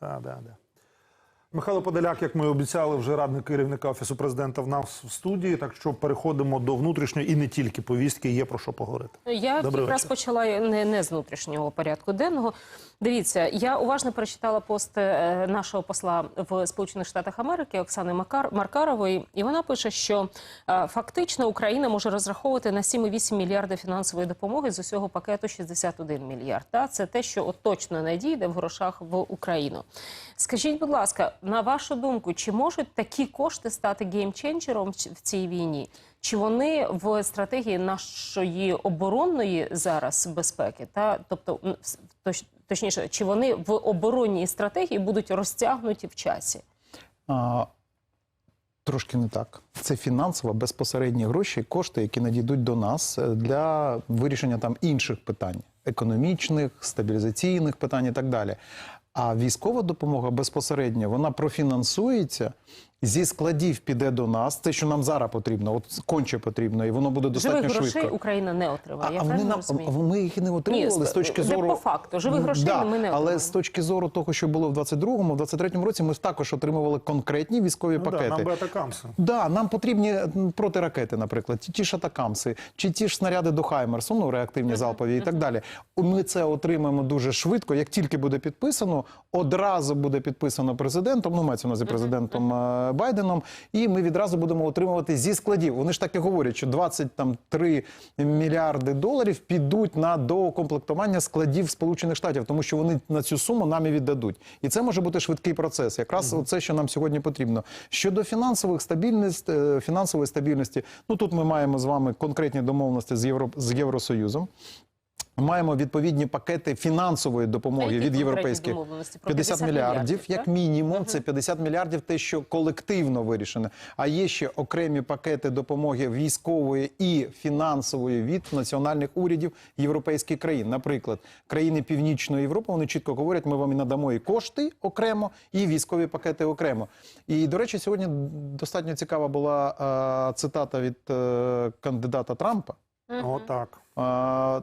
Да, да, да. Михайло Подоляк, як ми обіцяли, вже радник керівника офісу президента в нас в студії. Так що переходимо до внутрішньої і не тільки повістки. Є про що поговорити. Я Добрий якраз вечір. почала не, не з внутрішнього порядку денного. Дивіться, я уважно перечитала пост е, нашого посла в Сполучених Штатах Америки Оксани Макар Маркарової, і вона пише, що е, фактично Україна може розраховувати на 7,8 мільярда фінансової допомоги з усього пакету 61 мільярд. Та це те, що от точно надійде в грошах в Україну. Скажіть, будь ласка, на вашу думку, чи можуть такі кошти стати геймченджером в цій війні? Чи вони в стратегії нашої оборонної зараз безпеки, та тобто точ, точніше, чи вони в оборонній стратегії будуть розтягнуті в часі? А, трошки не так. Це фінансово безпосередні гроші, кошти, які надійдуть до нас е, для вирішення там інших питань економічних, стабілізаційних питань і так далі. А військова допомога безпосередньо вона профінансується. Зі складів піде до нас. Те, що нам зараз потрібно, от конче потрібно, і воно буде достатньо Живих грошей. Україна не отримає. а правильно нам розумію? а ми їх і не отримували Ні, з точки зору по факту. Живих грошей да, ми не але з точки зору того, що було в 22-му, в 23-му році, ми також отримували конкретні військові Ну, да, пакети. нам би атакамси. Да, нам потрібні протиракети, наприклад, ті, ж атакамси, чи ті ж снаряди до Хаймерсу, ну реактивні залпові і так далі. Ми це отримаємо дуже швидко. Як тільки буде підписано, одразу буде підписано президентом. Ну, мається на президентом е, Байденом, і ми відразу будемо отримувати зі складів. Вони ж так і говорять, що 23 мільярди доларів підуть на доукомплектування складів Сполучених Штатів, тому що вони на цю суму нам і віддадуть. І це може бути швидкий процес. Якраз це, що нам сьогодні потрібно. Щодо фінансових стабільності, е, фінансової стабільності, ну тут ми маємо з вами конкретні домовленості з Євро з Євросоюзом. Маємо відповідні пакети фінансової допомоги від європейських 50 50 мільярдів, як мінімум. Це 50 мільярдів, те, що колективно вирішено. А є ще окремі пакети допомоги військової і фінансової від національних урядів європейських країн. Наприклад, країни Північної Європи вони чітко говорять, ми вам і надамо і кошти окремо, і військові пакети окремо. І до речі, сьогодні достатньо цікава була е, цитата від е, кандидата Трампа. Отак. А,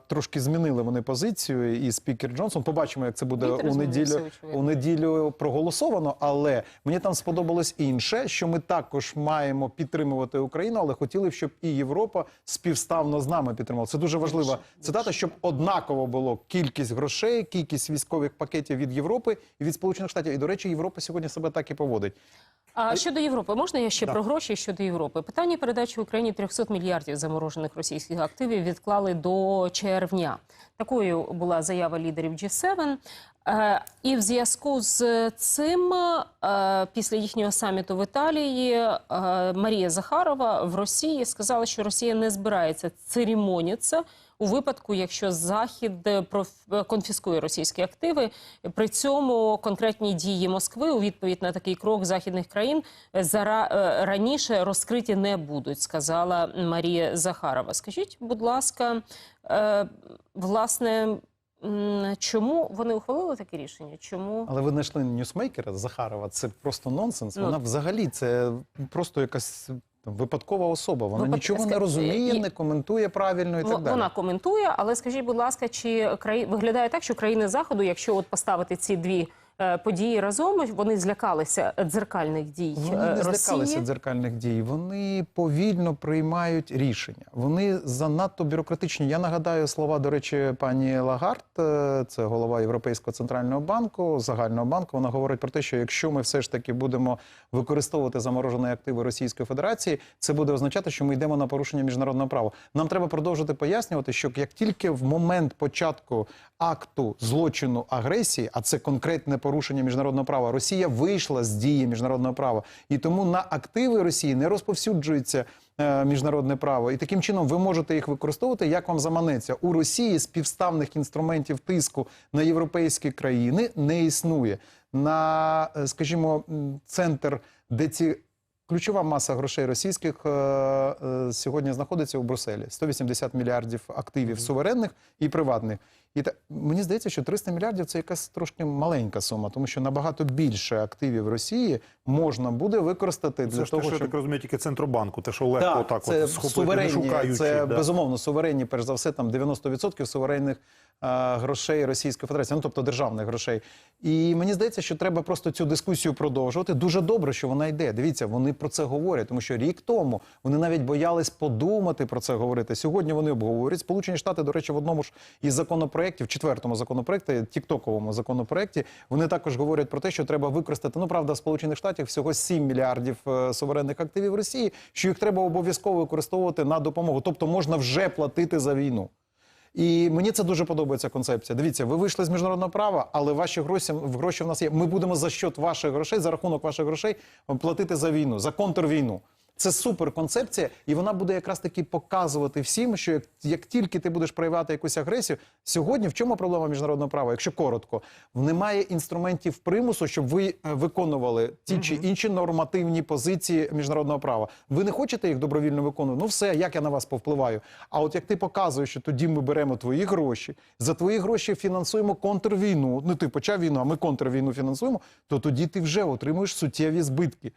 трошки змінили вони позицію, і спікер Джонсон. Побачимо, як це буде Вітер у неділю. У неділю проголосовано. Але мені там сподобалось інше, що ми також маємо підтримувати Україну, але хотіли б, щоб і Європа співставно з нами підтримала. Це дуже важлива цитата, щоб однаково було кількість грошей, кількість військових пакетів від Європи і від Сполучених Штатів. І до речі, Європа сьогодні себе так і поводить. А щодо Європи, можна я ще Да. про гроші щодо Європи? Питання передачі Україні 300 мільярдів заморожених російських активів відклали до червня. Такою була заява лідерів G7. Е, і в зв'язку з цим, е, після їхнього саміту в Італії, е, Марія Захарова в Росії сказала, що Росія не збирається церемонитися у випадку, якщо Захід е, конфіскує російські активи. При цьому конкретні дії Москви у відповідь на такий крок західних країн е, е, раніше розкриті не будуть, сказала Марія Захарова. Скажіть, будь ласка, е, власне, чому вони ухвалили таке рішення? Чому Але ви знайшли ньюсмейкера Захарова. Це просто нонсенс. Ну, Вона взагалі це просто якась там, випадкова особа. Вона Випад- нічого не розуміє, і- не коментує правильно і так далі. вона коментує? Але скажіть, будь ласка, чи краї... виглядає так, що країни заходу, якщо от поставити ці дві події разом, вони злякалися дзеркальних дій Вони е, не Росії? злякалися дзеркальних дій. Вони повільно приймають рішення. Вони занадто бюрократичні. Я нагадаю слова, до речі, пані Лагард, е, це голова Європейського центрального банку, загального банку. Вона говорить про те, що якщо ми все ж таки будемо використовувати заморожені активи Російської Федерації, це буде означати, що ми йдемо на порушення міжнародного права. Нам треба продовжити пояснювати, що як тільки в момент початку акту злочину агресії, а це конкретне порушення міжнародного права, Росія вийшла з дії міжнародного права, і тому на активи Росії не розповсюджується е, міжнародне право. І таким чином ви можете їх використовувати, як вам заманеться. У Росії співставних інструментів тиску на європейські країни не існує. На, е, скажімо, центр, де ці Ключова маса грошей російських е, е, сьогодні знаходиться у Брюсселі. 180 мільярдів активів суверенних і приватних. І та, мені здається, що 300 мільярдів це якась трошки маленька сума, тому що набагато більше активів Росії можна буде використати для Це того, те, що щоб так розумію, тільки центробанку, те, що легко так, так це от схопити, суверенні, не шукаючи. це да. безумовно суверенні, перш за все, там 90% суверенних е, грошей Російської Федерації, ну тобто державних грошей. І мені здається, що треба просто цю дискусію продовжувати. Дуже добре, що вона йде. Дивіться, вони про це говорять, тому що рік тому вони навіть боялись подумати про це говорити. Сьогодні вони обговорюють. Сполучені Штати, до речі, в одному ж із законопроєктів, четвертому законопроєкті, тіктоковому законопроєкті, вони також говорять про те, що треба використати. Ну правда, в Сполучених Штатах всього 7 мільярдів е, суверенних активів Росії, що їх треба обов'язково використовувати на допомогу. Тобто можна вже платити за війну. І мені це дуже подобається концепція. Дивіться, ви вийшли з міжнародного права, але ваші гроші, гроші в нас є. Ми будемо за счет ваших грошей, за рахунок ваших грошей платити за війну, за контрвійну. Це супер концепція, і вона буде якраз таки показувати всім, що як, як тільки ти будеш проявляти якусь агресію, сьогодні в чому проблема міжнародного права? Якщо коротко, немає інструментів примусу, щоб ви е, виконували ті чи інші нормативні позиції міжнародного права. Ви не хочете їх добровільно виконувати? Ну все, як я на вас повпливаю. А от як ти показуєш, що тоді ми беремо твої гроші, за твої гроші фінансуємо контрвійну. Ну ти почав війну, а ми контрвійну фінансуємо, то тоді ти вже отримуєш суттєві збитки.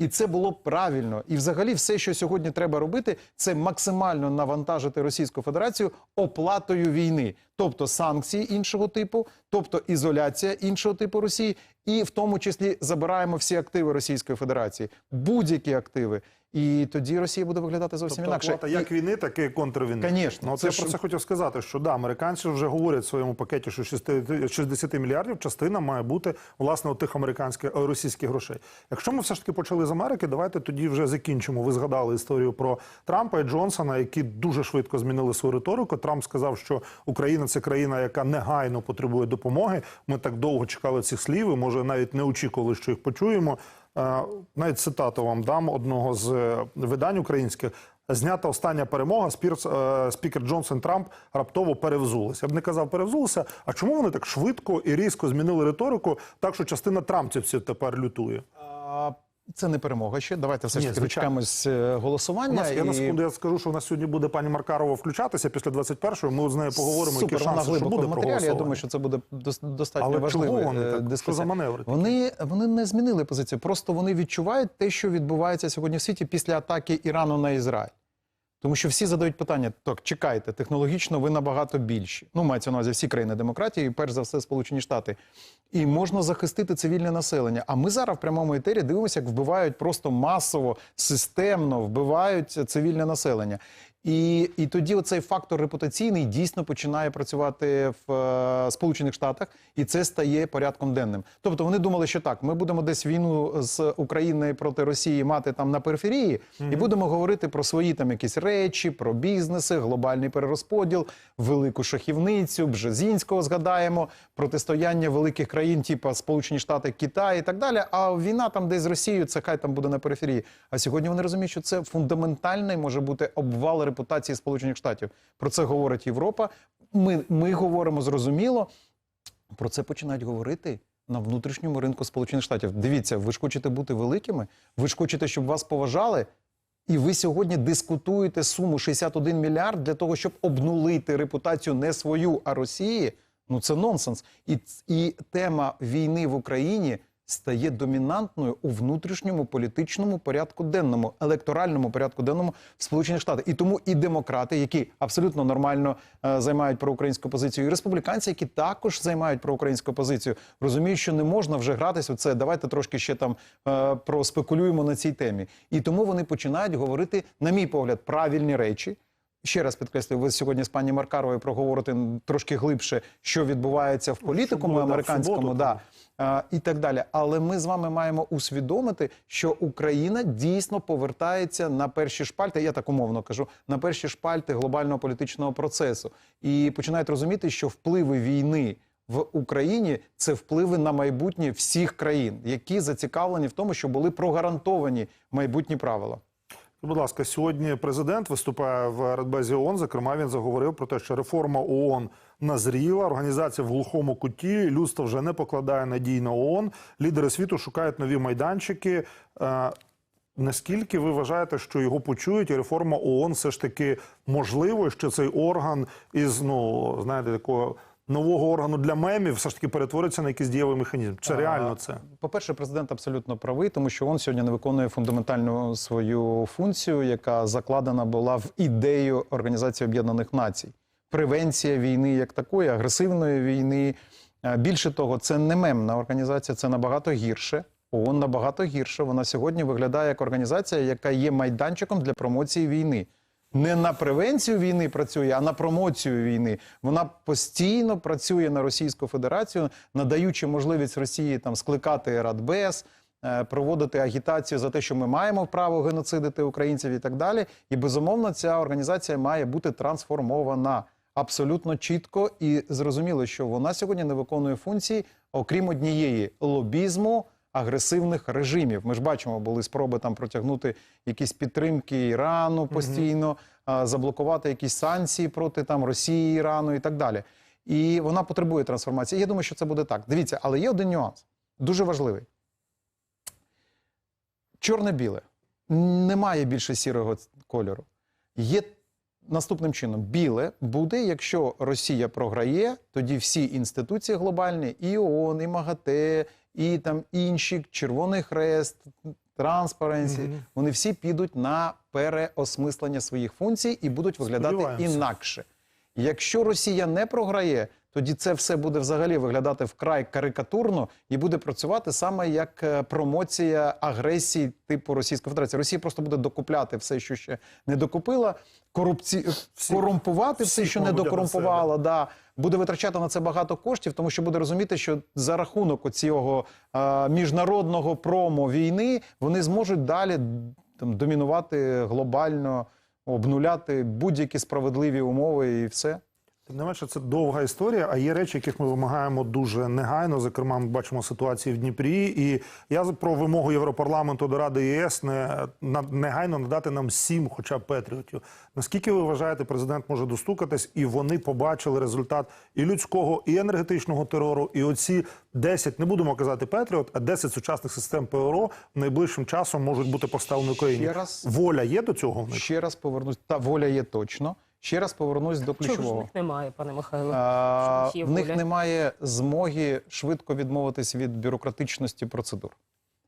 І це було правильно. І взагалі, все, що сьогодні треба робити, це максимально навантажити Російську Федерацію оплатою війни, тобто санкції іншого типу, тобто ізоляція іншого типу Росії, і в тому числі забираємо всі активи Російської Федерації, будь-які активи. І тоді Росія буде виглядати зовсім Тобто інакше. оплата як війни, так і контрвійни. Конечно. Ну, це я ж- про це хотів сказати, що да, американці вже говорять в своєму пакеті, що 60 60 мільярдів частина має бути власне от тих американських е, російських грошей. Якщо ми все ж таки почали з Америки, давайте тоді вже закінчимо. Ви згадали історію про Трампа і Джонсона, які дуже швидко змінили свою риторику. Трамп сказав, що Україна це країна, яка негайно потребує допомоги. Ми так довго чекали цих слів, і може навіть не очікували, що їх почуємо. Е, Навіть цитату вам дам одного з е, видань українських. Знята остання перемога. Спірс, е, спікер Джонсон Трамп раптово перевзулися. Я б не казав перевзулися. А чому вони так швидко і різко змінили риторику, так що частина трампцівців тепер лютує? Це не перемога ще. Давайте все ж таки дочекаємось е, У голосування. нас я на секунду я скажу, що у нас сьогодні буде пані Маркарова включатися після 21-ї. Ми з нею поговоримо, Супер, які шанси, що буде матеріалі. Я думаю, що це буде дос- достатньо Але важливо. чого вони так? Що за маневри? Вони, вони не змінили позицію. Просто вони відчувають те, що відбувається сьогодні в світі після атаки Ірану на Ізраїль. Тому що всі задають питання: так, чекайте, технологічно ви набагато більші. Ну, мається на увазі всі країни демократії, і перш за все, Сполучені Штати. І можна захистити цивільне населення. А ми зараз в прямому етері дивимося, як вбивають просто масово, системно вбивають цивільне населення. І, і тоді оцей фактор репутаційний дійсно починає працювати в е, Сполучених Штатах, і це стає порядком денним. Тобто вони думали, що так, ми будемо десь війну з України проти Росії мати там на периферії, і будемо говорити про свої там якісь речі, про бізнеси, глобальний перерозподіл, велику шахівницю, Бжезінського згадаємо, протистояння великих країн, типу Сполучені Штати, Китай і так далі. А війна там десь з Росією, це хай там буде на периферії. А сьогодні вони розуміють, що це фундаментальний може бути обвал репутації Сполучених Штатів. Про це говорить Європа. Ми, ми говоримо зрозуміло. Про це починають говорити на внутрішньому ринку Сполучених Штатів. Дивіться, ви ж хочете бути великими, ви ж хочете, щоб вас поважали. І ви сьогодні дискутуєте суму 61 мільярд для того, щоб обнулити репутацію не свою, а Росії. Ну це нонсенс. І, і тема війни в Україні стає домінантною у внутрішньому політичному порядку денному, електоральному порядку денному в Сполучених Штатах. І тому і демократи, які абсолютно нормально е, займають проукраїнську позицію, і республіканці, які також займають проукраїнську позицію, розуміють, що не можна вже гратись у це. Давайте трошки ще там е, проспекулюємо на цій темі. І тому вони починають говорити, на мій погляд, правильні речі. Ще раз підкреслюю, ви сьогодні з пані Маркаровою проговорите трошки глибше, що відбувається в політикуму буде, американському. суботу, да, а, і так далі. Але ми з вами маємо усвідомити, що Україна дійсно повертається на перші шпальти. Я так умовно кажу, на перші шпальти глобального політичного процесу, і починають розуміти, що впливи війни. В Україні це впливи на майбутнє всіх країн, які зацікавлені в тому, щоб були прогарантовані майбутні правила. Будь ласка, сьогодні президент виступає в Радбезі ООН. Зокрема, він заговорив про те, що реформа ООН назріла. Організація в глухому куті. Людство вже не покладає надій на ООН. Лідери світу шукають нові майданчики. Е, Наскільки ви вважаєте, що його почують, і реформа ООН все ж таки можливо, що цей орган із ну знаєте такого нового органу для мемів все ж таки перетвориться на якийсь дієвий механізм. Чи реально це? По-перше, президент абсолютно правий, тому що він сьогодні не виконує фундаментальну свою функцію, яка закладена була в ідею Організації Об'єднаних Націй. Превенція війни як такої, агресивної війни. Е, Більше того, це не мемна організація, це набагато гірше. ООН набагато гірше. Вона сьогодні виглядає як організація, яка є майданчиком для промоції війни. Не на превенцію війни працює, а на промоцію війни. Вона постійно працює на Російську Федерацію, надаючи можливість Росії там скликати Радбез, е, проводити агітацію за те, що ми маємо право геноцидити українців і так далі. І безумовно, ця організація має бути трансформована абсолютно чітко і зрозуміло, що вона сьогодні не виконує функції, окрім однієї лобізму агресивних режимів. Ми ж бачимо, були спроби там протягнути якісь підтримки Ірану постійно, а, заблокувати якісь санкції проти там Росії, Ірану і так далі. І вона потребує трансформації. Я думаю, що це буде так. Дивіться, але є один нюанс, дуже важливий. Чорне-біле. Немає більше сірого кольору. Є наступним чином: біле буде, якщо Росія програє, тоді всі інституції глобальні, і ООН, і МАГАТЕ, і там інші, Червоний Хрест, Транспаренсі, Угу. вони всі підуть на переосмислення своїх функцій і будуть виглядати Сподіваємося. інакше. Якщо Росія не програє, тоді це все буде взагалі виглядати вкрай карикатурно і буде працювати саме як е, промоція агресії типу Російської Федерації. Росія просто буде докупляти все, що ще не докупила, корупці... Всі- корумпувати все, що не докорумпувала. Да. Буде витрачати на це багато коштів, тому що буде розуміти, що за рахунок цього е, міжнародного промо війни вони зможуть далі там, домінувати глобально, обнуляти будь-які справедливі умови і все. Тим не менше, це довга історія, а є речі, яких ми вимагаємо дуже негайно. Зокрема, ми бачимо ситуацію в Дніпрі. І я про вимогу Європарламенту до Ради ЄС не на- негайно надати нам сім, хоча б патріотів. Наскільки ви вважаєте, президент може достукатись, і вони побачили результат і людського, і енергетичного терору, і оці 10, не будемо казати патріот, а 10 сучасних систем ПРО найближчим часом можуть бути поставлені Україні. Ще раз. Воля є до цього? Ще раз повернусь. Та воля є точно. Ще раз повернусь до Чого ж в ключового. них немає, пане Михайло? А, в них воля? немає змоги швидко відмовитись від бюрократичності процедур.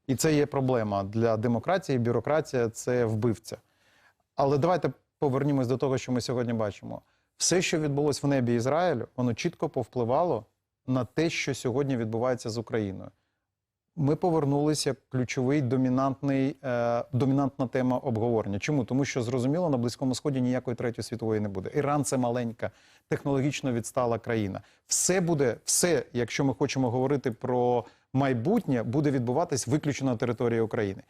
І це є проблема для демократії. Бюрократія це вбивця. Але давайте повернімось до того, що ми сьогодні бачимо. Все, що відбулось в небі Ізраїлю, воно чітко повпливало на те, що сьогодні відбувається з Україною. Ми повернулися як ключовий домінантний, е, домінантна тема обговорення. Чому? Тому що зрозуміло, на Близькому Сході ніякої третьої світової не буде. Іран це маленька, технологічно відстала країна. Все буде, все, якщо ми хочемо говорити про майбутнє, буде відбуватись виключно на території України.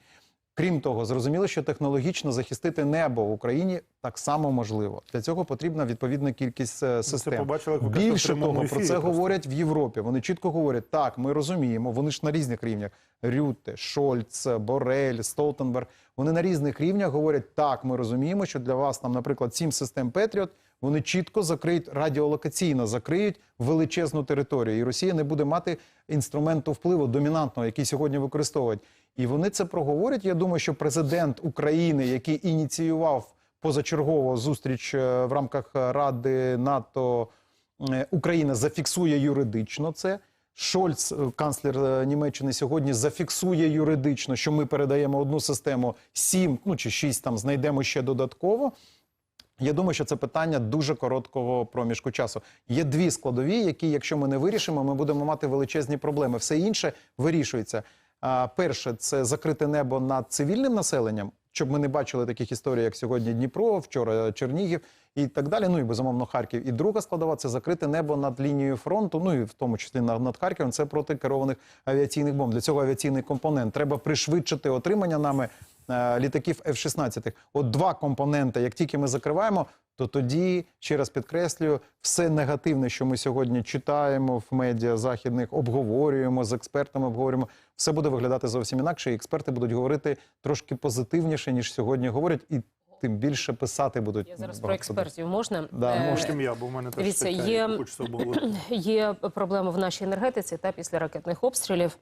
Крім того, зрозуміло, що технологічно захистити небо в Україні так само можливо. Для цього потрібна відповідна кількість е, систем. побачили, як ви кажете, в Більше того, того, про це просто. говорять в Європі. Вони чітко говорять: так, ми розуміємо. Вони ж на різних рівнях: Рюте, Шольц, Борель, Столтенберг. Вони на різних рівнях говорять: так, ми розуміємо, що для вас там, наприклад, сім систем Петріот. Вони чітко закриють радіолокаційно закриють величезну територію, і Росія не буде мати інструменту впливу домінантного, який сьогодні використовують. І вони це проговорять. Я думаю, що президент України, який ініціював позачергову зустріч е, в рамках Ради НАТО е, Україна зафіксує юридично це. Шольц, е, канцлер е, Німеччини, сьогодні зафіксує юридично, що ми передаємо одну систему сім, ну чи шість там знайдемо ще додатково. Я думаю, що це питання дуже короткого проміжку часу. Є дві складові, які, якщо ми не вирішимо, ми будемо мати величезні проблеми. Все інше вирішується. Перше, це закрите небо над цивільним населенням, щоб ми не бачили таких історій, як сьогодні Дніпро, вчора Чернігів і так далі. Ну і безумовно Харків. І друга складова це закрите небо над лінією фронту. Ну і в тому числі над, Харковом. Це проти керованих авіаційних бомб. Для цього авіаційний компонент треба пришвидшити отримання нами е, літаків F-16. От два компоненти. Як тільки ми закриваємо, то тоді ще раз підкреслюю, все негативне, що ми сьогодні читаємо в медіа західних, обговорюємо з експертами, обговорюємо, все буде виглядати зовсім інакше. І експерти будуть говорити трошки позитивніше, ніж сьогодні говорять, і тим більше писати будуть. Я зараз про експертів можна? Да, Е, можна. Я, бо в мене теж Дивіться, така, є- хочеться обговорити. Є проблеми в нашій енергетиці та після ракетних обстрілів.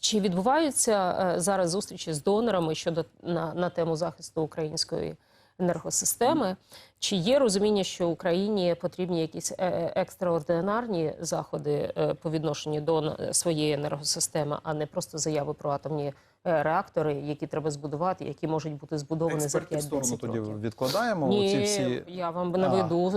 Чи відбуваються е, зараз зустрічі з донорами щодо на, на тему захисту української енергосистеми. Чи є розуміння, що Україні потрібні якісь е, е, екстраординарні заходи е, по відношенню до своєї енергосистеми, а не просто заяви про атомні реактори, які треба збудувати, які можуть бути збудовані за Експертну 5-10 сторону тоді років? відкладаємо. Ні, Оці всі... я вам наведу,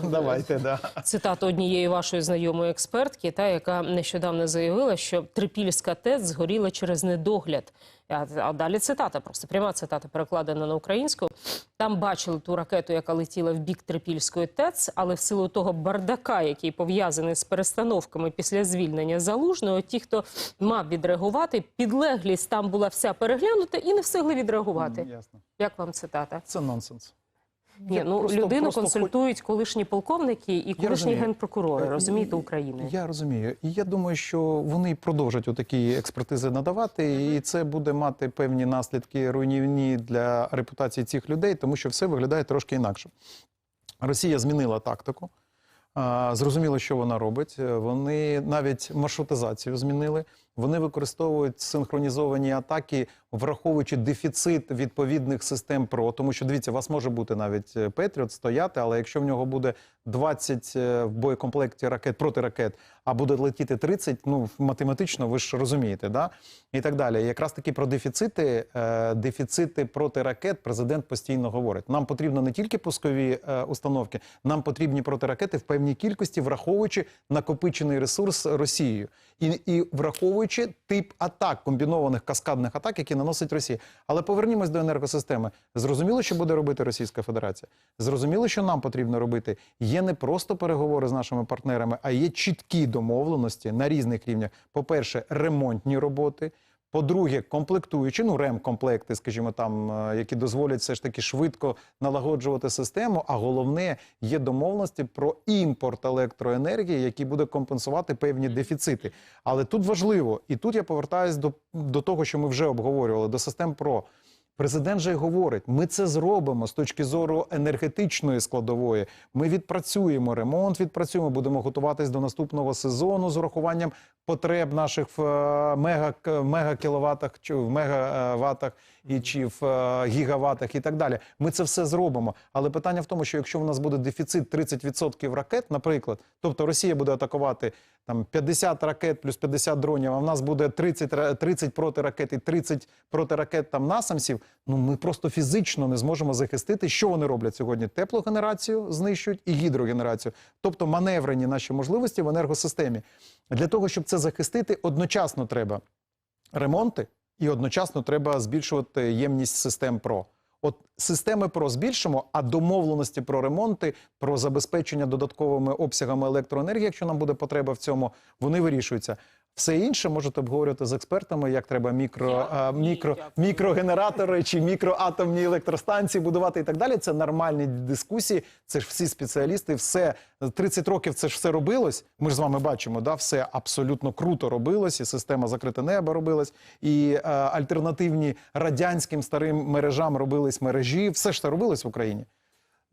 А, давайте, да. цитату однієї вашої знайомої експертки, та яка нещодавно заявила, що Трипільська ТЕЦ згоріла через недогляд. А, далі цитата, просто пряма цитата перекладена на українську. Там бачили ту ракету, яка летіла в бік Трипільської ТЕЦ, але в силу того бардака, який пов'язаний з перестановками після звільнення залужного, ті, хто мав відреагувати, підлеглість там була вся переглянута і не встигли відреагувати. Mm, Ясно. Як вам цитата? Це нонсенс. Ні, Я ну просто- людину просто консультують колишні полковники і колишні генпрокурори, Е, розумієте, України. Я розумію. І я думаю, що вони продовжать отакі експертизи надавати, і це буде мати певні наслідки руйнівні для репутації цих людей, тому що все виглядає трошки інакше. Росія змінила тактику. Зрозуміло, що вона робить. Вони навіть маршрутизацію змінили. Вони використовують синхронізовані атаки, враховуючи дефіцит відповідних систем ПРО. Тому що дивіться, у вас може бути навіть е, Петріот стояти, але якщо в нього буде 20 е, в боєкомплекті ракет протиракет, а буде летіти 30, ну математично ви ж розумієте, да? і так далі. Якраз таки про дефіцити, е, дефіцити протиракет президент постійно говорить. Нам потрібно не тільки пускові установки, нам потрібні протиракети в певній кількості, враховуючи накопичений ресурс Росією. І, і враховуючи тип атак, комбінованих каскадних атак, які наносить Росія. Але повернімось до енергосистеми. Зрозуміло, що буде робити Російська Федерація. Зрозуміло, що нам потрібно робити. Є не просто переговори з нашими партнерами, а є чіткі домовленості на різних рівнях. По-перше, ремонтні роботи. По-друге, комплектуючі, ну ремкомплекти, скажімо, там, е, які дозволять все ж таки швидко налагоджувати систему. А головне, є домовленості про імпорт електроенергії, який буде компенсувати певні дефіцити. Але тут важливо, і тут я повертаюсь до, до того, що ми вже обговорювали, до систем ПРО. Президент же й говорить, ми це зробимо з точки зору енергетичної складової. Ми відпрацюємо ремонт, відпрацюємо, будемо готуватись до наступного сезону з урахуванням потреб наших в е, мега, мегакіловатах чи в мегаватах і чи в е, гігаватах і так далі. Ми це все зробимо. Але питання в тому, що якщо в нас буде дефіцит 30% ракет, наприклад, тобто Росія буде атакувати там 50 ракет плюс 50 дронів, а в нас буде 30, ра- 30 протиракет і 30 протиракет там насамсів, ну ми просто фізично не зможемо захистити, що вони роблять сьогодні. Теплогенерацію знищують і гідрогенерацію, тобто маневрені наші можливості в енергосистемі. Для того, щоб це захистити, одночасно треба ремонти і одночасно треба збільшувати ємність систем ПРО. От системи ПРО збільшимо, а домовленості про ремонти, про забезпечення додатковими обсягами електроенергії, якщо нам буде потреба в цьому, вони вирішуються. Все інше можете обговорювати з експертами, як треба мікро, а, мікро, дякую. мікрогенератори чи мікроатомні електростанції будувати і так далі. Це нормальні дискусії. Це ж всі спеціалісти, все 30 років це ж все робилось. Ми ж з вами бачимо, да, все абсолютно круто робилось, і система закрите небо робилась, і е, альтернативні радянським старим мережам робились мережі. Все ж це робилось в Україні.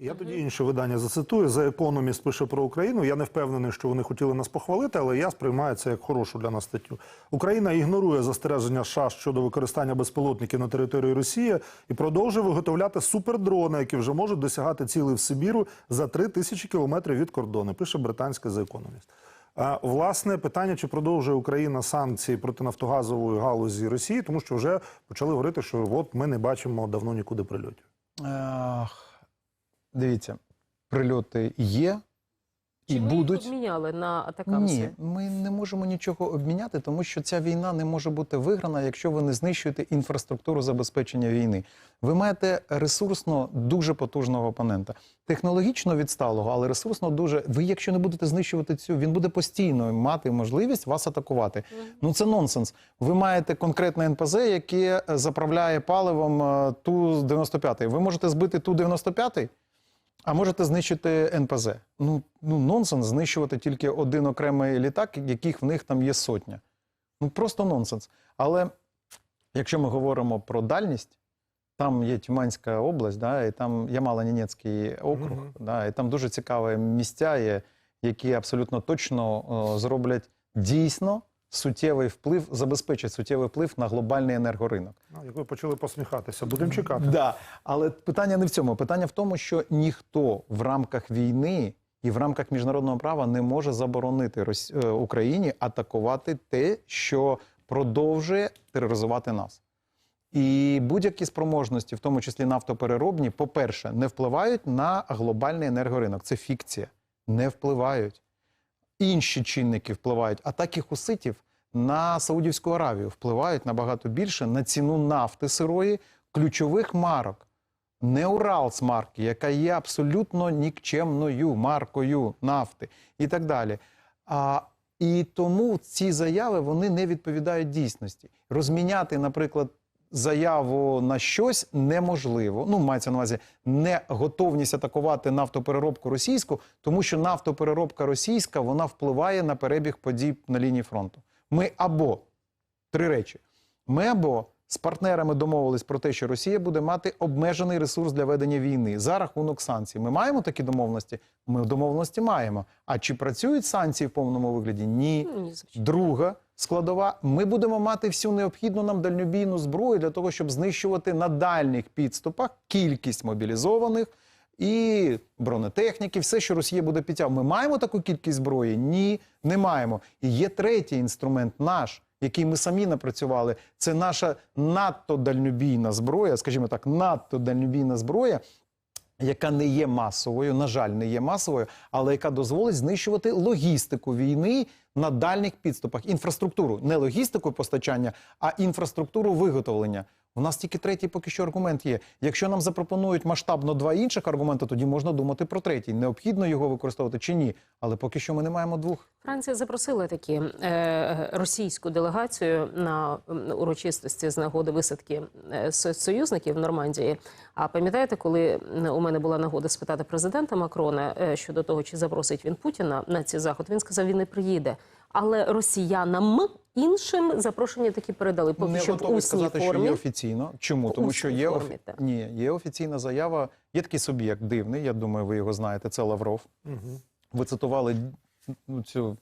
Я тоді інше видання зацитую. За економіст пише про Україну. Я не впевнений, що вони хотіли нас похвалити, але я сприймаю це як хорошу для нас статтю. Україна ігнорує застереження США щодо використання безпілотників на території Росії і продовжує виготовляти супердрони, які вже можуть досягати цілей в Сибіру за три тисячі кілометрів від кордону. Пише британське за економіст. А, Власне, питання, чи продовжує Україна санкції проти нафтогазової галузі Росії, тому що вже почали говорити, що от ми не бачимо давно нікуди прильотів. Дивіться, прильоти є і Чи будуть. їх обміняли на атакамси? Ні, ми не можемо нічого обміняти, тому що ця війна не може бути виграна, якщо ви не знищуєте інфраструктуру забезпечення війни. Ви маєте ресурсно дуже потужного опонента, технологічно відсталого, але ресурсно дуже. Ви, якщо не будете знищувати цю, він буде постійно мати можливість вас атакувати. Ну це нонсенс. Ви маєте конкретне НПЗ, яке е, заправляє паливом е, ту 95 Ви можете збити ту 95 а можете знищити НПЗ. Ну, ну нонсенс знищувати тільки один окремий літак, яких в них там є сотня. Ну просто нонсенс. Але якщо ми говоримо про дальність, там є Тюменська область, да, і там Ямало-Ненецький округ, Мгм. да, і там дуже цікаві місця є, які абсолютно точно о, зроблять дійсно суттєвий вплив, забезпечить суттєвий вплив на глобальний енергоринок. Ну, Як ви почали посміхатися, будемо чекати. Да, але питання не в цьому. Питання в тому, що ніхто в рамках війни і в рамках міжнародного права не може заборонити Рос- е, Україні атакувати те, що продовжує тероризувати нас. І будь-які спроможності, в тому числі нафтопереробні, по-перше, не впливають на глобальний енергоринок. Це фікція. Не впливають. Інші чинники впливають. Атаки хуситів на Саудівську Аравію впливають набагато більше на ціну нафти сирої, ключових марок. Не Уралс марки, яка є абсолютно нікчемною маркою нафти і так далі. А, і тому ці заяви вони не відповідають дійсності. Розміняти, наприклад, заяву на щось неможливо. Ну, мається на увазі не готовність атакувати нафтопереробку російську, тому що нафтопереробка російська вона впливає на перебіг подій на лінії фронту. Ми або три речі: ми або з партнерами домовились про те, що Росія буде мати обмежений ресурс для ведення війни за рахунок санкцій. Ми маємо такі домовленості? Ми домовленості маємо. А чи працюють санкції в повному вигляді? Ні. Ну. Друга складова: ми будемо мати всю необхідну нам дальнобійну зброю для того, щоб знищувати на дальніх підступах кількість мобілізованих і бронетехніки, все, що Росія буде підтягувати. Ми маємо таку кількість зброї? Ні, не маємо. І є третій інструмент наш. Який ми самі напрацювали, це наша надто дальнобійна зброя, скажімо так, надто дальнобійна зброя, яка не є масовою, на жаль, не є масовою, але яка дозволить знищувати логістику війни на дальніх підступах, інфраструктуру, не логістику постачання, а інфраструктуру виготовлення. У нас тільки третій поки що аргумент є. Якщо нам запропонують масштабно два інших аргументи, тоді можна думати про третій. Необхідно його використовувати чи ні. Але поки що ми не маємо двох. Франція запросила таки е, російську делегацію на урочистості з нагоди висадки е, союзників в Нормандії. А пам'ятаєте, коли у мене була нагода спитати президента Макрона е, щодо того, чи запросить він Путіна на ці заходи, він сказав, він не приїде. Але росіянам іншим запрошення таки передали поки не що в усній сказати, формі. що є офіційно. Чому? В Тому що є, формі, офі... Ні, є офіційна заява. Є такий суб'єкт дивний. Я думаю, ви його знаєте. Це Лавров. Ви цитували ну, цю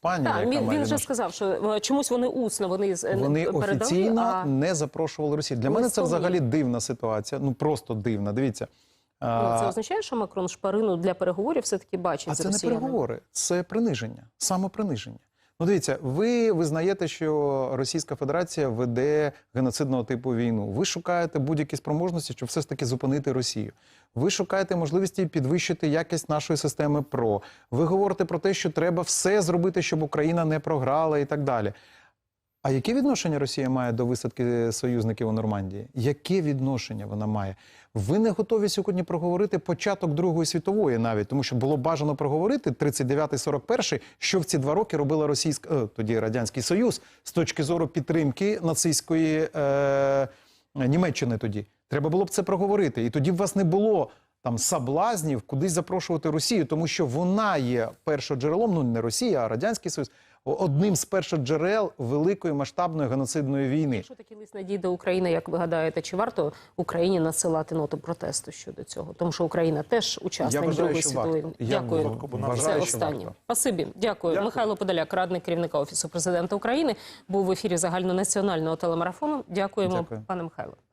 пані. Так, він, він вже сказав, що е, чомусь вони усно вони, е, Вони передали, офіційно а... не запрошували Росію. Для мене це взагалі дивна ситуація. Ну просто дивна. Дивіться. А, це означає, що Макрон шпарину для переговорів все-таки бачить А з це не переговори, це приниження, самоприниження. Ну, дивіться, ви визнаєте, що Російська Федерація веде геноцидного типу війну. Ви шукаєте будь-які спроможності, щоб все ж таки зупинити Росію. Ви шукаєте можливості підвищити якість нашої системи ПРО. Ви говорите про те, що треба все зробити, щоб Україна не програла і так далі. А яке відношення Росія має до висадки союзників у Нормандії? Яке відношення вона має? Ви не готові сьогодні проговорити початок Другої світової навіть, тому що було бажано проговорити 39-41, що в ці два роки робила Російська е, тоді Радянський Союз з точки зору підтримки нацистської е, Німеччини. Тоді треба було б це проговорити, і тоді б вас не було. Там саблазнів кудись запрошувати Росію, тому що вона є першоджерелом, ну не Росія, а Радянський Союз, одним з першоджерел великої масштабної геноцидної війни. Якщо такий лист надійде України, як ви гадаєте, чи варто Україні насилати ноту протесту щодо цього? Тому що Україна теж учасник вважаю, Другої що світової. варто. Дякую. вважаю, Це що останнє. Спасибі. Дякую. Дякую. Михайло Подоляк, радник керівника офісу президента України, був в ефірі загальнонаціонального телемарафону. Дякуємо, Дякую. пане Михайло.